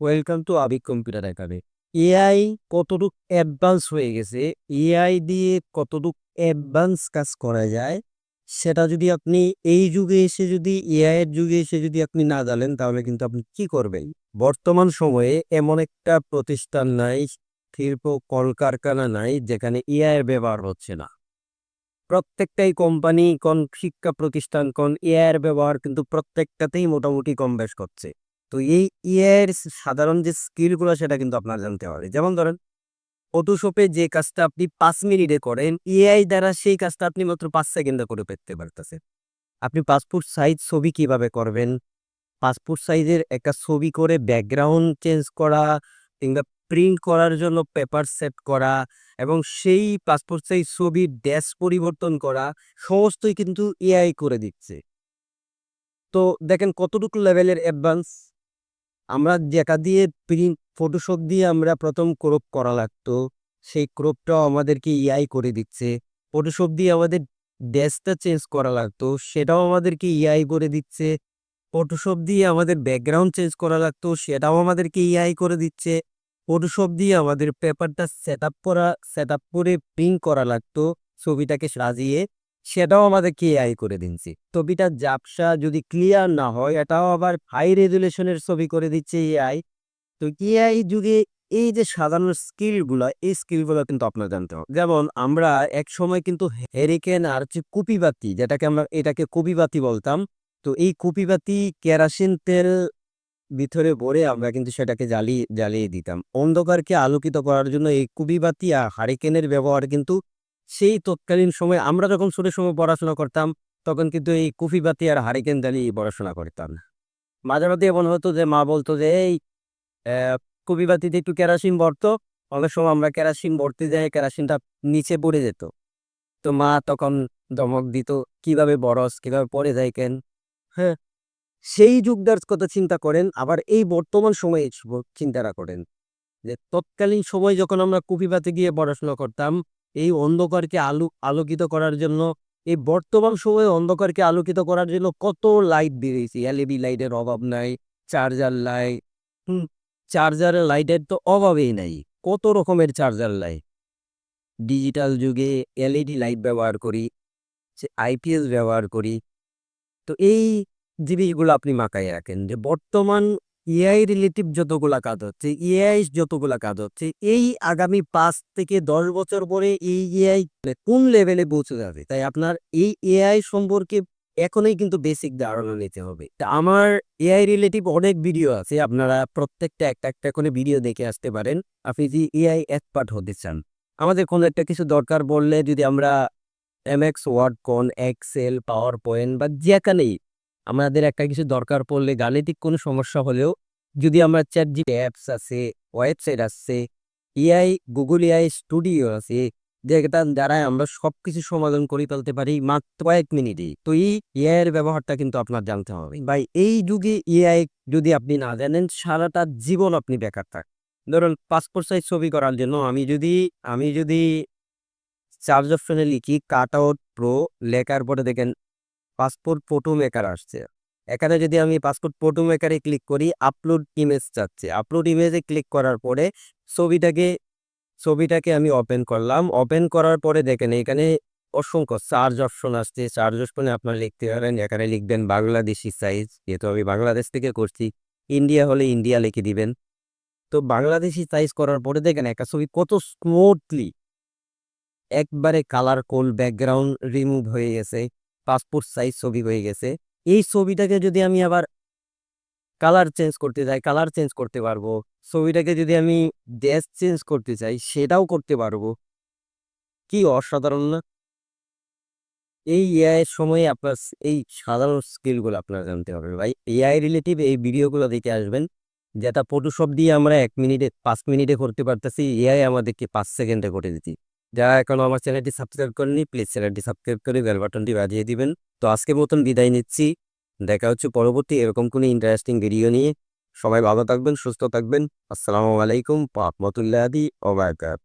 Welcome to Abik computer academy AI কতটুক advance হয়ে গেছে এআই দিয়ে কতটুক অ্যাডভান্স কাজ করা যায়, সেটা যদি আপনি এই যুগে এসে যদি এআই এর যুগে এসে যদি আপনি না জানেন, তাহলে কিন্তু আপনি কি করবেন? বর্তমান সময়ে এমন একটা প্রতিষ্ঠান নাই, শিল্প কলকারখানা নাই, যেখানে এআই এর ব্যবহার হচ্ছে না। প্রত্যেকটাই কোম্পানি কোন শিক্ষা প্রতিষ্ঠান, কোন এআই এর ব্যবহার কিন্তু প্রত্যেকটাতেই মোটামুটি কম বেশ করছে। তো এই এর সাধারণ যে স্কিলগুলো সেটা কিন্তু আপনার জানতে হবে। যেমন ধরেন ফটোশপে যে কাজটা আপনি পাঁচ মিনিটে করেন এআই দ্বারা সেই কাজটা আপনি মাত্র পাঁচ সেকেন্ডে করে পেতে পারতেছেন। আপনি পাসপোর্ট সাইজ ছবি কীভাবে করবেন? পাসপোর্ট সাইজের একটা ছবি করে ব্যাকগ্রাউন্ড চেঞ্জ করা, কিংবা প্রিন্ট করার জন্য পেপার সেট করা, এবং সেই পাসপোর্ট সাইজ ছবির ড্যাশ পরিবর্তন করা, সমস্তই কিন্তু এআই করে দিচ্ছে। তো দেখেন কতটুকু লেভেলের অ্যাডভান্স আমরা যেটা দিয়ে প্রিন্ট ফটোশপ দিয়ে আমরা প্রথম ক্রপ করা লাগতো। সেই ক্রপটাও আমাদেরকে এআই করে দিচ্ছে। ফটোশপ দিয়ে আমাদের ড্যাশটা চেঞ্জ করা লাগতো। সেটাও আমাদেরকে এআই করে দিচ্ছে। ফটোশপ দিয়ে আমাদের ব্যাকগ্রাউন্ড চেঞ্জ করা লাগতো। সেটাও আমাদেরকে এআই করে দিচ্ছে। ফটোশপ দিয়ে আমাদের পেপারটা সেট আপ করা সেট আপ করে প্রিন্ট করা লাগতো। ছবিটাকে সাজিয়ে। সেটাও আমাদেরকে এআই করে দিচ্ছে। ছবিটা জাপসা যদি ক্লিয়ার না হয়, এটাও আবার হাই রেজুলেশনের ছবি করে দিচ্ছে এআই তো এআই যুগে এই যে সাধারণ স্কিলগুলো এই স্কিলগুলো কিন্তু আপনার জানতে হবে। যেমন আমরা এক সময় কিন্তু হেরিকেন আর হচ্ছে কুপিবাতি, যেটাকে আমরা, এটাকে কুপিবাতি বলতাম, তো এই কুপিবাতি কেরাসিন তেল ভিতরে ভরে আমরা কিন্তু সেটাকে জ্বালিয়ে জ্বালিয়ে দিতাম। অন্ধকারকে আলোকিত করার জন্য এই কুপিবাতি আর হারিকেনের ব্যবহার কিন্তু সেই তৎকালীন সময় আমরা যখন ছোট সময় পড়াশোনা করতাম, তখন কিন্তু এই কুপিবাতি আর হারিকেন জ্বালিয়ে পড়াশোনা করতাম। মাঝে মাঝে এমন হতো যে মা বলতো যে, এই কুপিবাতিতে একটু কেরাসিন ভরতো। অনেক সময় আমরা কেরাসিন ভরতে যাই, কেরাসিনটা নিচে পড়ে যেত। তো মা তখন ধমক দিত, কীভাবে বরস কীভাবে পড়ে যায় কেন? হ্যাঁ সেই যুগটার কথা চিন্তা করেন, আবার এই বর্তমান সময়ে চিন্তাটা করেন। যে তৎকালীন সময় যখন আমরা কুপিবাতে গিয়ে পড়াশোনা করতাম এই অন্ধকারকে আলো, আলোকিত করার জন্য, এই বর্তমান সময়ে অন্ধকারকে আলোকিত করার জন্য কত লাইট বেরিয়েছে? এলইডি লাইটের অভাব নাই চার্জার লাইট হুম চার্জারের লাইটের তো অভাবেই নাই, কত রকমের চার্জার লাইট ডিজিটাল যুগে এলইডি লাইট ব্যবহার করি, সে আইপিএস ব্যবহার করি, তো এই জিনিসগুলো আপনি মাথায় রাখেন যে বর্তমান এআই রিলেটিভ যতগুলা কাজ হচ্ছে এআই যতগুলা কাজ হচ্ছে এই আগামী পাঁচ থেকে দশ বছর পরে এই এআই কোন লেভেলে পৌঁছে যাবে? তাই আপনার এই এআই সম্পর্কে এখনই কিন্তু বেসিক ধারণা নিতে হবে। আমার এআই রিলেটিভ অনেক ভিডিও আছে, আপনারা প্রত্যেকটা একটা একটা করে ভিডিও দেখে আসতে পারেন। আপনি যদি এআই এক্সপার্ট হতে চান, আমাদের কোনো একটা কিছু দরকার বললে যদি আমরা এমএক্স ওয়ার্ড কোন এক্সেল পাওয়ার পয়েন্ট বা যেখানেই আমাদের একটা কিছু দরকার পড়লে গাণিতিক কোনো সমস্যা হলেও যদি আমরা চ্যাট জি অ্যাপস আছে ওয়েবসাইট আছে এআই গুগল এআই স্টুডিও আছে যেটার দ্বারা আমরা সব কিছু সমাধান করে ফেলতে পারি মাত্র কয়েক মিনিটেই তো এই এআই এর ব্যবহারটা কিন্তু আপনার জানতে হবে। ভাই, এই যুগে এআই যদি আপনি না জানেন, সারাটা জীবন আপনি বেকার থাক। ধরুন পাসপোর্ট সাইজ ছবি করার জন্য আমি যদি আমি যদি চার্জ অপশনে লিখি কাট আউট প্রো লেখার পরে দেখেন পাসপোর্ট ফটো মেকার আসছে। এখানে যদি আমি পাসপোর্ট ফটো মেকারে ক্লিক করি, আপলোড ইমেজ চাচ্ছে। আপলোড ইমেজে ক্লিক করার পরে ছবিটাকে ছবিটাকে আমি ওপেন করলাম। ওপেন করার পরে দেখেন এখানে অসংখ্য চার্জ অপশন আসছে। চার্জ অপশনে আপনার লিখতে পারেন, এখানে লিখবেন বাংলাদেশি সাইজ। যেহেতু আমি বাংলাদেশ থেকে করছি, ইন্ডিয়া হলে ইন্ডিয়া লিখে দিবেন। তো বাংলাদেশি সাইজ করার পরে দেখেন একটা ছবি কত স্মুথলি। একবারে কালার কোল ব্যাকগ্রাউন্ড রিমুভ হয়ে গেছে। পাসপোর্ট সাইজ ছবি হয়ে গেছে। এই ছবিটাকে যদি আমি আবার কালার চেঞ্জ করতে চাই কালার চেঞ্জ করতে পারব। ছবিটাকে যদি আমি ড্যাশ চেঞ্জ করতে চাই, সেটাও করতে পারব। কি অসাধারণ না? এই এআই এর সময়ে আপনার এই সাধারণ স্কিলগুলো আপনার জানতে হবে ভাই। এআই রিলেটিভ এই ভিডিওগুলো দেখে আসবেন, যেটা ফটোশপ দিয়ে আমরা এক মিনিটে, পাঁচ মিনিটে করতে পারতেছি। এআই আমাদেরকে পাঁচ সেকেন্ডে করে দিচ্ছি। যারা এখনও আমার চ্যানেলটি সাবস্ক্রাইব করেনি প্লিজ চ্যানেলটি সাবস্ক্রাইব করে বেল বাটনটি বাজিয়ে দিবেন। তো আজকে মতন বিদায় নিচ্ছি। দেখা হচ্ছে পরবর্তী এরকম কোনো ইন্টারেস্টিং ভিডিও নিয়ে। সবাই ভালো থাকবেন, সুস্থ থাকবেন। আসসালামু আলাইকুম রহমতুল্লাহ আদি ওবায়কাত